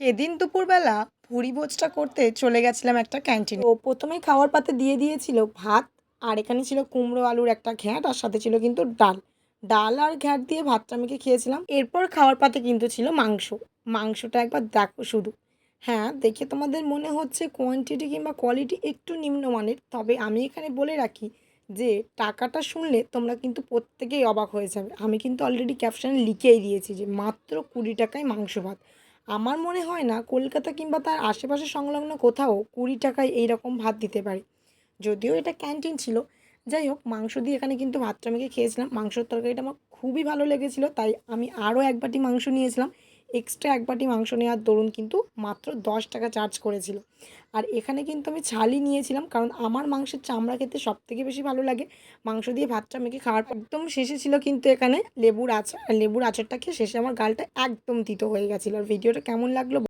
সেদিন দুপুরবেলা ভুড়ি ভোজটা করতে চলে গেছিলাম একটা ক্যান্টিনে। তো প্রথমেই খাওয়ার পাতে দিয়ে দিয়েছিল ভাত, আর এখানে ছিল কুমড়ো আলুর একটা ঘ্যাঁট, আর সাথে ছিল কিন্তু ডাল। ডাল আর ঘ্যাঁট দিয়ে ভাতটা মেখে খেয়েছিলাম? এরপর খাওয়ার পাতে কিন্তু ছিল মাংস। মাংসটা একবার দেখো শুধু। হ্যাঁ দেখে তোমাদের মনে হচ্ছে কোয়ান্টিটি কিংবা কোয়ালিটি একটু নিম্নমানের, তবে আমি এখানে বলে রাখি যে টাকাটা শুনলে তোমরা কিন্তু প্রত্যেকেই অবাক হয়ে যাবে। আমি কিন্তু অলরেডি ক্যাপশনে লিখেই দিয়েছি যে মাত্র কুড়ি টাকায় মাংস ভাত। আমার মনে হয় না কলকাতা কিংবা তার আশেপাশে সংলগ্ন কোথাও কুড়ি টাকায় এই রকম ভাত দিতে পারে। যদিও এটা ক্যান্টিন ছিল। যাই হোক, মাংস দিয়ে এখানে কিন্তু ভাতটা মেখে খেয়েছিলাম। মাংসর তরকারিটা আমার খুবই ভালো লেগেছিলো, তাই আমি আরও এক বাটি মাংস নিয়েছিলাম। এক্সট্রা এক বাটি মাংস নেওয়ার দরুন কিন্তু মাত্র দশ টাকা চার্জ করেছিল। আর এখানে কিন্তু আমি ছালই নিয়েছিলাম কারণ আমার মাংসের চামড়া খেতে সব থেকে বেশি ভালো লাগে। মাংস দিয়ে ভাতটা মেখে খাওয়ার একদম শেষে ছিল কিন্তু এখানে লেবুর আচার লেবুর আচারটা খেয়ে শেষে আমার গালটা একদম তিতো হয়ে গেছিল। আর ভিডিওটা কেমন লাগল